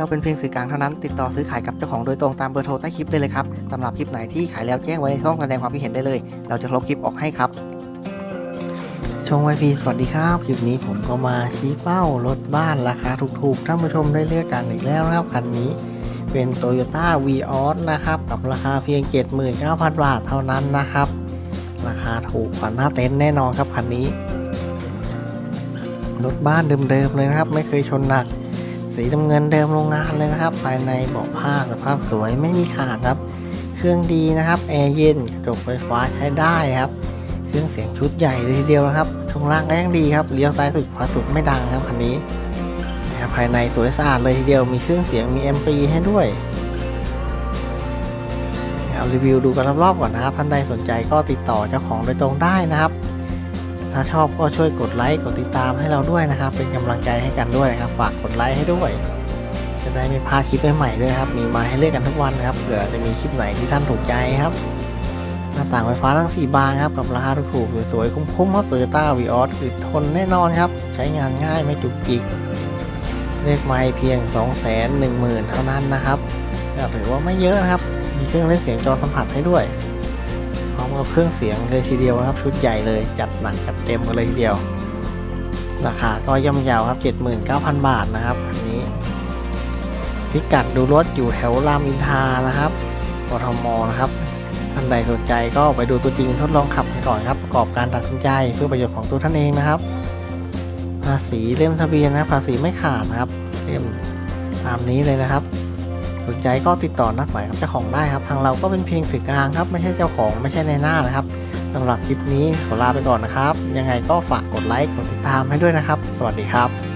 เราเป็นเพียงสื่อกลางเท่านั้น ติดต่อซื้อขายกับเจ้าของโดยตรงตามเบอร์โทรใต้คลิปได้เลยครับสำหรับคลิปไหนที่ขายแล้วแจ้งไว้ในช่องแสดงความคิดเห็นได้เลย เราจะลบคลิปออกให้ครับชงไวพีสวัสดีครับ คลิปนี้ผมก็มาชี้เป้ารถบ้านราคาถูกๆท่านผู้ชมได้เลือกกันอีกแล้วนะครับคันนี้เป็น Toyota v ีออสนะครับ กับราคาเพียง 79,000 บาทเท่านั้นนะครับ ราคาถูกกว่าหน้าเต็นท์แน่นอนครับคันนี้ รถบ้านเดิมๆเลยนะครับ ไม่เคยชนหนัก สีน้ำเงินเดิมโรงงานเลยนะครับ ภายในเบาะผ้าสภาพสวยไม่มีขาดครับ เครื่องดีนะครับแอร์เย็นกระจกไฟฟ้าใช้ได้ครับ เครื่องเสียงชุดใหญ่เลยทีเดียวนะครับช่วงล่างก็ยังดีครับเลี้ยวซ้ายสุดขวาสุดไม่ดังครับคันนี้นะครับภายในสวยสะอาดเลยทีเดียวมีเครื่องเสียงมีแอมปีให้ด้วยเอารีวิวดูกันรอบๆก่อนนะครับท่านใดสนใจก็ติดต่อเจ้าของโดยตรงได้นะครับ ถ้าชอบก็ช่วยกดไลค์กดติดตามให้เราด้วยนะครับ เป็นกำลังใจให้กันด้วยนะครับ ฝากกดไลค์ให้ด้วย จะได้ไม่พลาดคลิปใหม่ๆด้วยครับ มีมาให้เลือกกันทุกวันนะครับเผื่อจะมีคลิปไหนที่ท่านถูกใจครับหน้าต่างไฟฟ้าทั้ง 4 บานครับกับราคาถูกๆสวยๆคุ้มๆครับ Toyota v ีออสคือทนแน่นอนครับ ใช้งานง่ายไม่จุกจิกเลขไม้เพียง 2 1 0 0 0 0 เท่านั้นนะครับถือว่าไม่เยอะนะครับ มีเครื่องเล่นเสียงจอสัมผัสให้ด้วย มกับเครื่องเสียงเลยทีเดียวนะครับ ชุดใหญ่เลยจัดหนักจัดเต็มกันเลยทีเดียว ราคาก็ย่อมเยาวครับ 79,000 บาทนะครับอันนี้พิกัดดูรถอยู่แถวรามอินทานะครับกทมนะครับท่านใดสนใจก็ไปดูตัวจริงทดลองขับกันก่อนครับประกอบการตัดสินใจเพื่อประโยชน์ของตัวท่านเองนะครับ ภาษีเล่มทะเบียนนะภาษีไม่ขาดนะครับ เล่มตามนี้เลยนะครับ นใจก็ติดต่อนัดหมายกับเจ้าของได้ครับ ทางเราก็เป็นเพียงสื่อกลางครับ ไม่ใช่เจ้าของไม่ใช่ในหน้านะครับสำหรับคลิปนี้ขอลาไปก่อนนะครับ ยังไงก็ฝากกดไลค์กดติดตามให้ด้วยนะครับ สวัสดีครับ